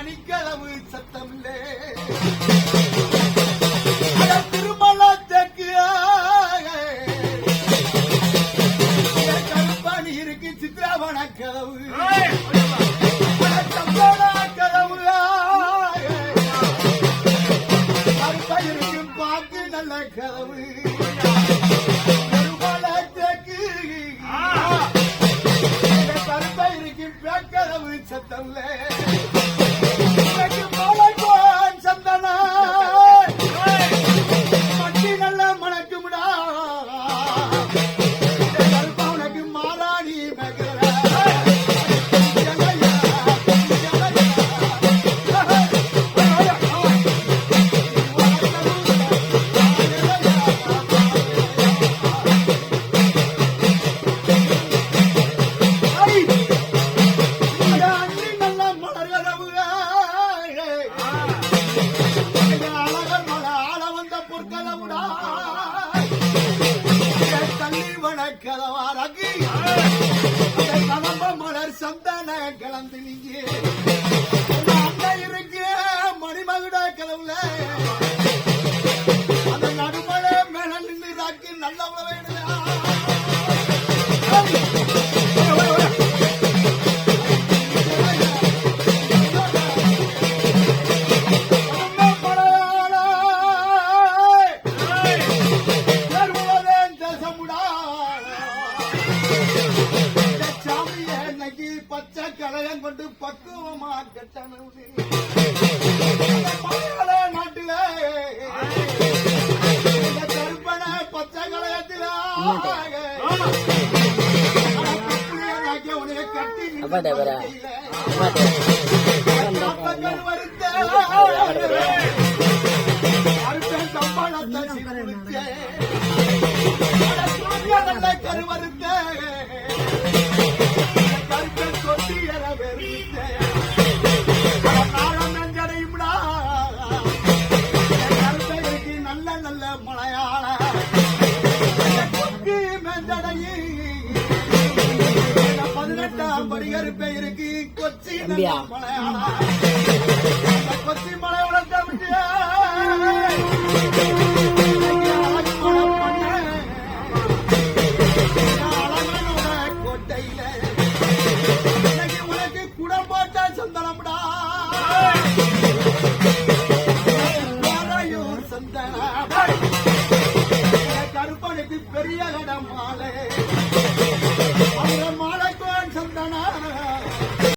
மணிக்களவு சத்தமில்லே. திருமலா தெற்கு கருப்பாணி இருக்கு சித்ராவண கதவு கதவு வணக்கதவாரகி கலம்ப மலர் சந்தன கலந்து நீங்க இருக்கு மணிமகுட கலவுல அந்த நடுமலை மேல நின்று தாக்கி நல்ல உழவேடுதா கலையன் கொண்டு பக்குவமா கட்டணவு நாட்டில. கருப்பன பச்சை கலையத்தில உனக்கு கட்டி கொட்டி மெஞ்சடையி. பதினெட்டாம் படிகருப்பை இருக்கு. கொச்சி நல்ல இது பெரிய கடமாலை